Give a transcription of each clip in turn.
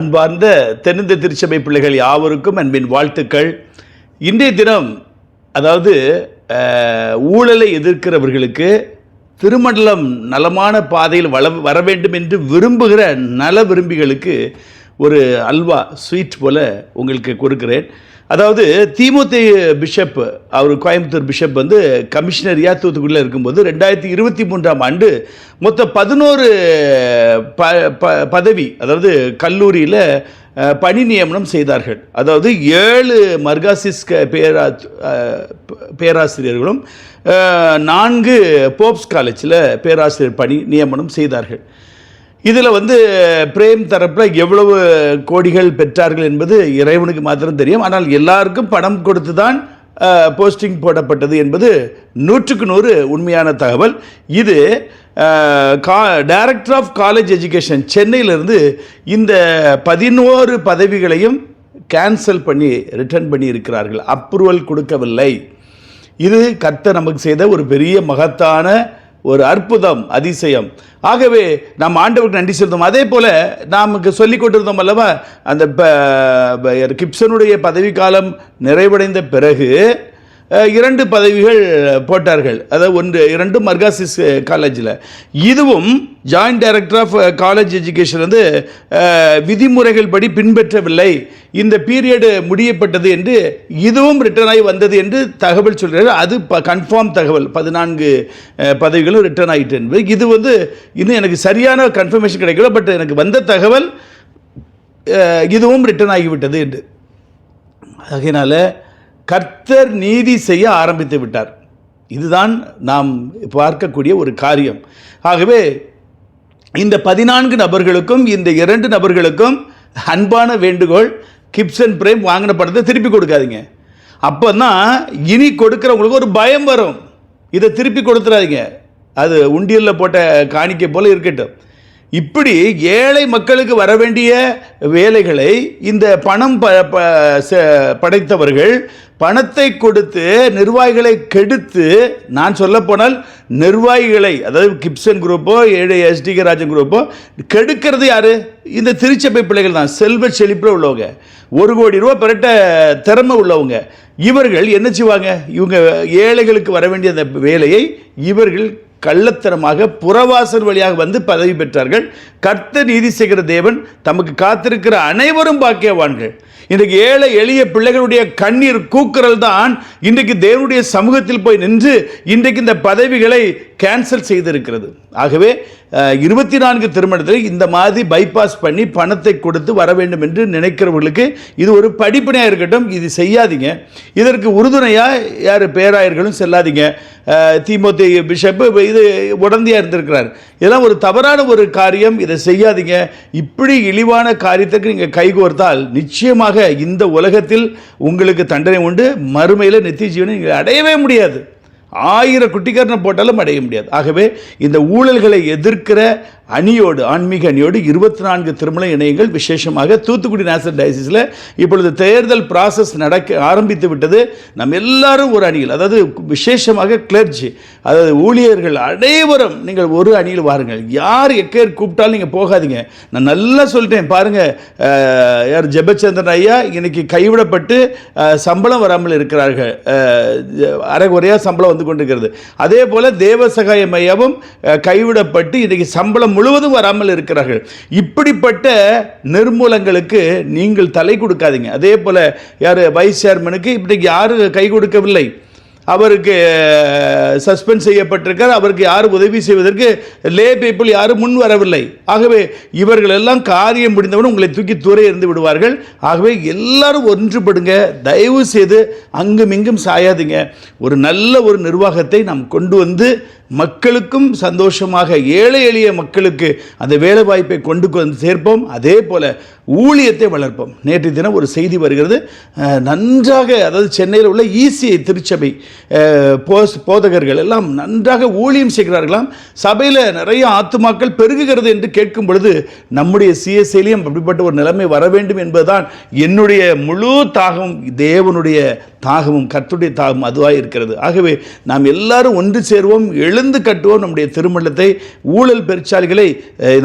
அன்பார்ந்த தென்னிந்திய திருச்சபை பிள்ளைகள் யாவருக்கும் அன்பின் வாழ்த்துக்கள். இன்றைய தினம் அதாவது ஊழலை எதிர்க்கிறவர்களுக்கு திருமண்டலம் நலமான பாதையில் வள வர வேண்டும் என்று விரும்புகிற நல விரும்பிகளுக்கு ஒரு அல்வா ஸ்வீட் போல உங்களுக்கு கொடுக்கிறேன். அதாவது திமுத்தி பிஷப் அவர் கோயம்புத்தூர் பிஷப் வந்து கமிஷனரியாக தூத்துக்குடியில் இருக்கும்போது ரெண்டாயிரத்தி இருபத்தி மூன்றாம் ஆண்டு மொத்தம் பதினோரு ப ப பதவி அதாவது கல்லூரியில் பணி நியமனம் செய்தார்கள். அதாவது ஏழு மர்காசிஸ் பேரா பேராசிரியர்களும் நான்கு போப்ஸ் காலேஜில் பேராசிரியர் பணி நியமனம் செய்தார்கள். இதில் வந்து பிரேம் தரப்பில் எவ்வளவு கோடிகள் பெற்றார்கள் என்பது இறைவனுக்கு மாத்திரம் தெரியும். ஆனால் எல்லாருக்கும் பணம் கொடுத்து தான் போஸ்டிங் போடப்பட்டது என்பது நூற்றுக்கு நூறு உண்மையான தகவல். இது கா டைரக்டர் ஆஃப் காலேஜ் எஜுகேஷன் சென்னையிலிருந்து இந்த பதினோரு பதவிகளையும் கேன்சல் பண்ணி ரிட்டர்ன் பண்ணி இருக்கிறார்கள் அப்ரூவல் கொடுக்கவில்லை. இது கர்த்தர் நமக்கு செய்த ஒரு பெரிய மகத்தான ஒரு அற்புதம் அதிசயம். ஆகவே நாம் ஆண்டவருக்கு நன்றி செலுத்தோம். அதே போல் நமக்கு சொல்லிக் கொண்டிருந்தோம் அல்லவா அந்த ப- ப- கிப்சனுடைய பதவிக்காலம் நிறைவடைந்த பிறகு இரண்டு பதவிகள் போட்டார்கள். அதாவது ஒன்று இரண்டு மர்காசிஸ் காலேஜில் இதுவும் joint director of college education வந்து விதிமுறைகள் படி பின்பற்றவில்லை. இந்த பீரியடு முடியப்பட்டது என்று இதுவும் ரிட்டர்ன் ஆகி வந்தது என்று தகவல் சொல்கிறார் அது ப கன்ஃபார்ம் தகவல். பதினான்கு பதவிகளும் ரிட்டர்ன் ஆகிட்டு என்பது. இது வந்து இன்னும் எனக்கு சரியான கன்ஃபர்மேஷன் கிடைக்கல. பட் எனக்கு வந்த தகவல் இதுவும் ரிட்டர்ன் ஆகிவிட்டது என்று. அதனால் கர்த்தர் நீதி செய்ய ஆரம்பித்து விட்டார். இதுதான் நாம் பார்க்கக்கூடிய ஒரு காரியம். ஆகவே இந்த பதினான்கு நபர்களுக்கும் இந்த இரண்டு நபர்களுக்கும் அன்பான வேண்டுகோள் கிப்சன் பிரேம் வாங்கின படத்தை திருப்பி கொடுக்காதீங்க. அப்போ தான் இனி கொடுக்குறவங்களுக்கு ஒரு பயம் வரும். இதை திருப்பி கொடுத்துறாதீங்க. அது உண்டியலில் போட்ட காணிக்கை போல் இருக்கட்டும். இப்படி ஏழை மக்களுக்கு வர வேண்டிய வேலைகளை இந்த பணம் ப ப- படைத்தவர்கள் பணத்தை கொடுத்து நிர்வாகிகளை கெடுத்து நான் சொல்ல போனால் நிர்வாகிகளை அதாவது கிப்சன் குரூப்போ ஏழை எஸ்டிகே ராஜன் குரூப்போ கெடுக்கிறது யாரு? இந்த திருச்சபை பிள்ளைகள் தான் செல்வ செழிப்பில் உள்ளவங்க. ஒரு கோடி ரூபா பெரட்ட திறமை உள்ளவங்க. இவர்கள் என்ன செய்வாங்க? இவங்க ஏழைகளுக்கு வர வேண்டிய அந்த வேலையை இவர்கள் கள்ளத்தனமாக புறவாசல் வழியாக வந்து பதவி பெற்றார்கள். கர்த்த நீதி செய்கிற தேவன் தமக்கு காத்திருக்கிற அனைவரும் பாக்கியவான்கள். இன்றைக்கு ஏழை எளிய பிள்ளைகளுடைய கண்ணீர் கூக்குரல் தான் இன்றைக்கு தேவனுடைய சமூகத்தில் போய் நின்று இன்றைக்கு இந்த பதவிகளை கேன்சல் செய்திருக்கிறது. ஆகவே இருபத்தி நான்கு திருமணத்தில் இந்த மாதிரி பைபாஸ் பண்ணி பணத்தை கொடுத்து வர வேண்டும் என்று நினைக்கிறவர்களுக்கு இது ஒரு படிப்பினையாக இருக்கட்டும் இது செய்யாதீங்க. இதற்கு உறுதுணையாக யார் பேராயர்களும் செல்லாதீங்க. அஹ், பிஷப்பு பிஷப் இது உடந்தையாக இருந்திருக்கிறார். இதெல்லாம் ஒரு தவறான ஒரு காரியம். இதை செய்யாதீங்க. இப்படி இழிவான காரியத்துக்கு நீங்கள் கைகோர்த்தால் நிச்சயமாக இந்த உலகத்தில் உங்களுக்கு தண்டனை உண்டு. மறுமையில் நித்திய ஜீவனை நீங்கள் அடையவே முடியாது. ஆயிரம் குட்டிக்காரனை போட்டாலும் அடைய முடியாது. ஆகவே இந்த ஊழல்களை எதிர்க்கிற அணியோடு ஆன்மீக அணியோடு இருபத்தி நான்கு திருமண இணையங்கள் விசேஷமாக தூத்துக்குடி நேஷனல் டயசிஸில் இப்பொழுது தேர்தல் ப்ராசஸ் நடக்க ஆரம்பித்து விட்டது. நம்ம எல்லாரும் ஒரு அணியில் அதாவது விசேஷமாக கிளர்ஜி அதாவது ஊழியர்கள் அனைவரும் நீங்கள் ஒரு அணியில் வாருங்கள். யார் எக்கேர் கூப்பிட்டாலும் நீங்கள் போகாதீங்க. நான் நல்லா சொல்லிட்டேன் பாருங்கள் யார் ஜெபச்சந்திரன் ஐயா இன்னைக்கு கைவிடப்பட்டு சம்பளம் வராமல் இருக்கிறார்கள். அரைகுறையாக சம்பளம் வந்து கொண்டிருக்கிறது அதே போல் தேவசகாய மையமும் கைவிடப்பட்டு இன்றைக்கு சம்பளம் முழுவதும் வராமல் இருக்கிறார்கள். இப்படிப்பட்ட நிர்மூலங்களுக்கு நீங்கள் தலை கொடுக்காதீங்க. அதே போல் யார் வைஸ் சேர்மனுக்கு இப்படி யாரும் கை கொடுக்கவில்லை? அவருக்கு சஸ்பெண்ட் செய்யப்பட்டிருக்கார். அவருக்கு யாரும் உதவி செய்வதற்கு லே பீப்புள் யாரும் முன் வரவில்லை. ஆகவே இவர்கள் எல்லாம் காரியம் முடிந்தவன் உங்களை தூக்கி தூரே இருந்து விடுவார்கள். ஆகவே எல்லாரும் ஒன்றுபடுங்க. தயவு செய்து அங்கும் இங்கும் சாயாதீங்க. ஒரு நல்ல ஒரு நிர்வாகத்தை நாம் கொண்டு வந்து மக்களுக்கும் சந்தோஷமாக ஏழை எளிய மக்களுக்கு அந்த வேலை வாய்ப்பை கொண்டு வந்து சேர்ப்போம். அதே போல ஊழியத்தை வளர்ப்போம். நேற்று தினம் ஒரு செய்தி வருகிறது. நன்றாக அதாவது சென்னையில் உள்ள இசிஐ திருச்சபை போஸ் போதகர்கள் எல்லாம் நன்றாக ஊழியம் செய்கிறார்களாம். சபையில் நிறைய ஆத்துமாக்கள் பெருகுகிறது என்று கேட்கும் பொழுது நம்முடைய சிஎஸ்ஐலையும் அப்படிப்பட்ட ஒரு நிலைமை வர வேண்டும் என்பதுதான் என்னுடைய முழு தாகம் தேவனுடைய தாகமும் கத்துடைய தாகம் அதுவாக இருக்கிறது ஆகவே நாம் எல்லாரும் ஒன்று சேருவோம் எழுந்து கட்டுவோம். நம்முடைய திருமணத்தை ஊழல் பெருச்சாலிகளை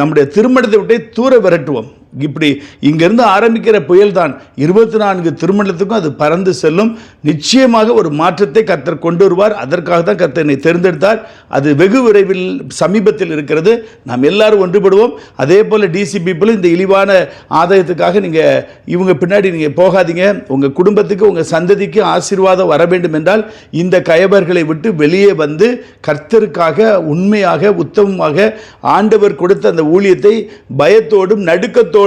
நம்முடைய திருமணத்தை விட்டு தூர விரட்டுவோம். இப்படி இங்கிருந்து ஆரம்பிக்கிற புயல் தான் இருபத்தி நான்கு திருமணத்துக்கும் அது பறந்து செல்லும். நிச்சயமாக ஒரு மாற்றத்தை கர்த்தர் கொண்டு வருவார். அதற்காக தான் கர்த்தர் என்னை தேர்ந்தெடுத்தார். அது வெகு விரைவில் சமீபத்தில் இருக்கிறது. நாம் எல்லாரும் ஒன்றுபடுவோம். அதே போல் டிசி பீப்புளும் இந்த இழிவான ஆதாயத்துக்காக நீங்கள் இவங்க பின்னாடி நீங்கள் போகாதீங்க. உங்கள் குடும்பத்துக்கு உங்கள் சந்ததிக்கு ஆசீர்வாதம் வர வேண்டும் என்றால் இந்த கயவர்களை விட்டு வெளியே வந்து கர்த்தருக்காக உண்மையாக உத்தமமாக ஆண்டவர் கொடுத்த அந்த ஊழியத்தை பயத்தோடும் நடுக்கத்தோடும்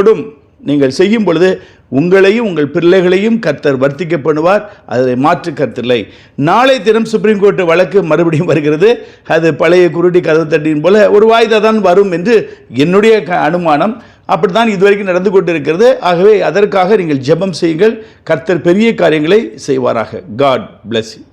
நீங்கள் செய்யும் பொழுது உங்களையும் உங்கள் பிள்ளைகளையும் கர்த்தர் வர்த்திக்க பண்ணுவார். அதில் மாற்று கருத்தில்லை. நாளை தினம் சுப்ரீம் கோர்ட் வழக்கு மறுபடியும் வருகிறது. அது பழைய குருடி கதவு தட்டியின் போல ஒரு வாய்தா தான் வரும் என்று என்னுடைய க- அனுமானம். அப்படித்தான் இதுவரைக்கும் நடந்து கொண்டிருக்கிறது. ஆகவே அதற்காக நீங்கள் ஜெபம் செய்யுங்கள். கர்த்தர் பெரிய காரியங்களை செய்வாராக. God plus